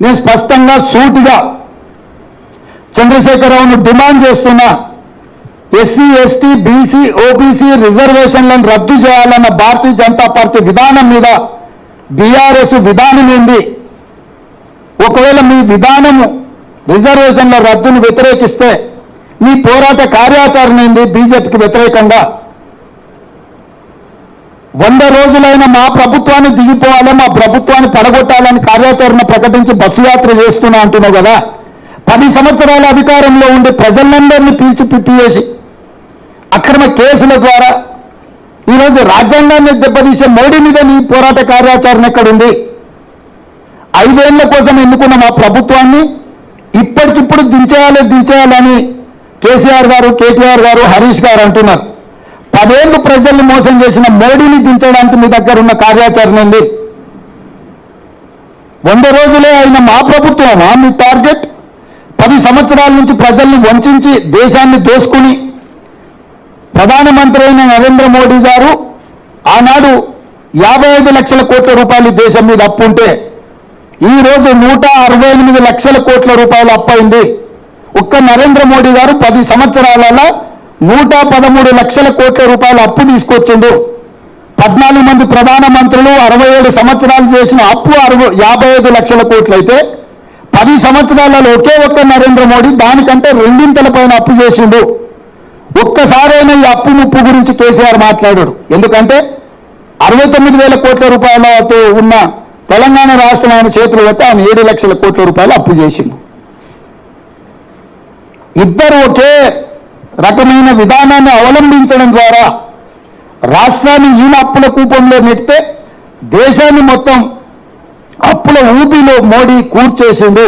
నేను స్పష్టంగా సూటిగా చంద్రశేఖరరావును డిమాండ్ చేస్తున్నా ఎస్సీ ఎస్టీ బీసీ ఓబీసీ రిజర్వేషన్లను రద్దు చేయాలన్న భారతీయ జనతా పార్టీ విధానం మీద బీఆర్ఎస్ విధానం ఏంది? ఒకవేళ మీ విధానము రిజర్వేషన్ల రద్దును వ్యతిరేకిస్తే మీ పోరాట కార్యాచరణ ఏంది? బీజేపీకి వ్యతిరేకంగా? వంద రోజులైన మా ప్రభుత్వాన్ని దిగిపోవాలి మా ప్రభుత్వాన్ని పడగొట్టాలని కార్యాచరణ ప్రకటించి బస్సు యాత్ర చేస్తున్నా అంటున్నావు కదా. పది సంవత్సరాల అధికారంలో ఉండి ప్రజలందరినీ పీల్చి పిప్పి అక్రమ కేసుల ద్వారా ఈరోజు రాజ్యాంగాన్ని దెబ్బతీసే మోడీ మీద నీ పోరాట కార్యాచరణ ఎక్కడుంది? ఐదేళ్ళ కోసం ఎన్నుకున్న మా ప్రభుత్వాన్ని ఇప్పటికిప్పుడు దించేయాలి దించేయాలని కేసీఆర్ గారు కేటీఆర్ గారు హరీష్ గారు అంటున్నారు. పదేళ్ళు ప్రజల్ని మోసం చేసిన మోడీని దించడానికి మీ దగ్గర ఉన్న కార్యాచరణ ఉంది వంద రోజులే అయిన మా ప్రభుత్వమా? మీ టార్గెట్? పది సంవత్సరాల నుంచి ప్రజల్ని వంచి దేశాన్ని దోసుకుని ప్రధానమంత్రి అయిన నరేంద్ర మోడీ గారు ఆనాడు యాభై ఐదు లక్షల కోట్ల రూపాయలు దేశం మీద అప్పు ఉంటే ఈ రోజు నూట అరవై ఎనిమిది లక్షల కోట్ల రూపాయలు అప్పైంది ఒక్క నరేంద్ర మోడీ గారు పది సంవత్సరాలలో నూట పదమూడు లక్షల కోట్ల రూపాయల అప్పు తీసుకొచ్చిండు. పద్నాలుగు మంది ప్రధాన మంత్రులు అరవై ఏడు సంవత్సరాలు చేసిన అప్పు అరవై యాభై ఐదు లక్షల కోట్లు అయితే పది సంవత్సరాలలో ఒకే ఒక్క నరేంద్ర మోడీ దానికంటే రెండింతల పైన అప్పు చేసిండు. ఒక్కసారైనా ఈ అప్పు ముప్పు గురించి కేసీఆర్ మాట్లాడాడు. ఎందుకంటే అరవై తొమ్మిది వేల కోట్ల రూపాయలతో ఉన్న తెలంగాణ రాష్ట్రం ఆయన చేతులు పెట్టి ఆయన ఏడు లక్షల కోట్ల రూపాయలు అప్పు చేసిండు. ఇద్దరు ఒకే రకమైన విధానాన్ని అవలంబించడం ద్వారా రాష్ట్రాన్ని ఈయన అప్పుల కూపంలో నెట్టితే దేశాన్ని మొత్తం అప్పుల ఊపిలో మోడీ కూర్చేసిండు.